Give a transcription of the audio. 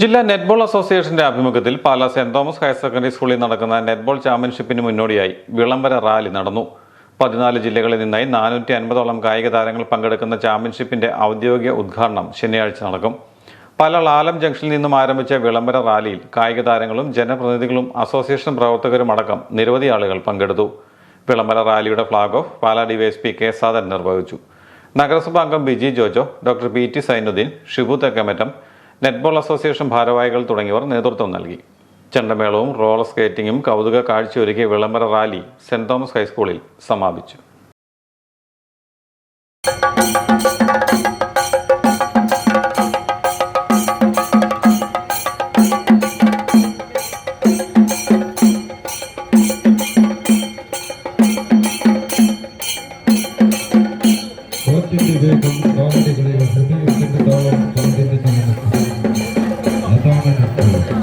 ജില്ലാ നെറ്റ്ബോൾ അസോസിയേഷന്റെ ആഭിമുഖ്യത്തിൽ Pala saint Thomas higher secondary സ്കൂളിൽ നടക്കുന്ന നെറ്റ്ബോൾ ചാമ്പ്യൻഷിപ്പിന് മുന്നോടിയായി വിളംബര റാലി നടന്നു. പതിനാല് ജില്ലകളിൽ നിന്നായി നാനൂറ്റി അൻപതോളം കായിക താരങ്ങൾ പങ്കെടുക്കുന്ന ചാമ്പ്യൻഷിപ്പിന്റെ ഔദ്യോഗിക ഉദ്ഘാടനം ശനിയാഴ്ച നടക്കും. പാലാ ആലം ജംഗ്ഷനിൽ നിന്നും ആരംഭിച്ച വിളംബര റാലിയിൽ കായിക താരങ്ങളും ജനപ്രതിനിധികളും അസോസിയേഷൻ പ്രവർത്തകരും അടക്കം നിരവധി ആളുകൾ പങ്കെടുത്തു. വിളംബര റാലിയുടെ flag off Pala DYSP K Sadan നിർവഹിച്ചു. നഗരസഭാ അംഗം Biji Jojo doctor P T Sainuddin Shibu Thekkamattam netball association ഭാരവാഹികൾ തുടങ്ങിയവർ നേതൃത്വം നൽകി. ചെണ്ടമേളവും റോളർ സ്കേറ്റിംഗും കൗതുക കാഴ്ചയൊരുക്കിയ വിളംബര റാലി സെന്റ് തോമസ് ഹൈസ്കൂളിൽ സമാപിച്ചു. ഹൃദയത്തിന്റെ